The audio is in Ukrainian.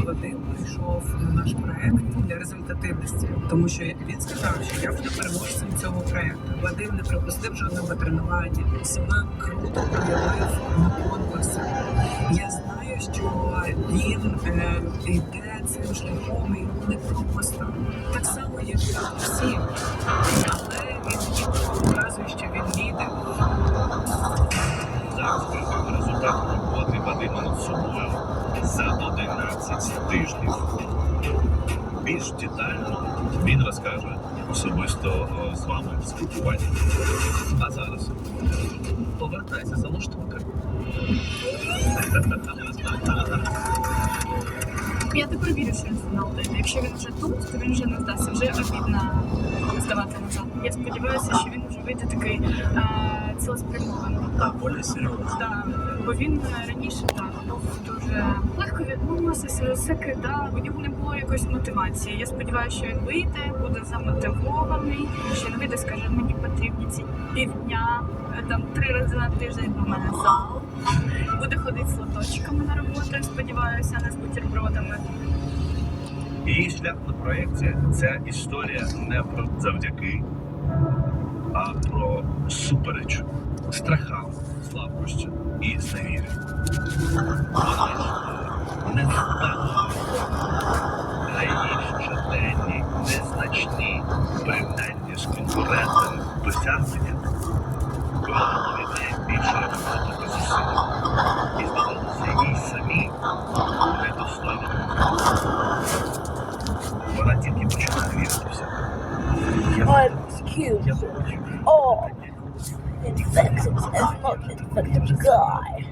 Вадим прийшов на наш проект для результативності, тому що він сказав, що я буду переможцем цього проекту. Вадим не пропустив жодного тренування, себе круто проявив на конкурсах. Я знаю, що він е, йде цим шляхом і йому не просто. Так само, як і всі. Але він чітко показує, що він лідер. Приймав результат роботи Вадима над 11 тижнів. Більш детально він розкаже особисто е, з вами в спілкуванні. А зараз повертайся за лаштунки. Я тепер вірю, що він фінал дойде. Якщо він вже тут, то він вже не здасться. Вже обідно здавати назад. Я сподіваюся, що він вже вийде такий е, цілеспрямований. Так, более серйозно. Да, бо він е, раніше так був дуже легко відмовився, все кидав, у нього не було якоїсь мотивації. Я сподіваюся, що він вийде, буде замотивований, що він вийде, скаже, мені потрібні ці півдня, е, там три рази на тиждень до мене зал. Буде ходити з лоточками на роботу, сподіваюся, не з бутербродами. Її шлях на проєкті це історія не про завдяки, а про супереч, страхам, слабкості і зневірі. щоденні, незначні порівняння з конкурентами досягнення вимагали від неї більше роботи та зусиль. І здавалося їй самі недостойними. Вона тільки почала віритися. Я I'm cute. я хочу. Oh, infected as much infected guy.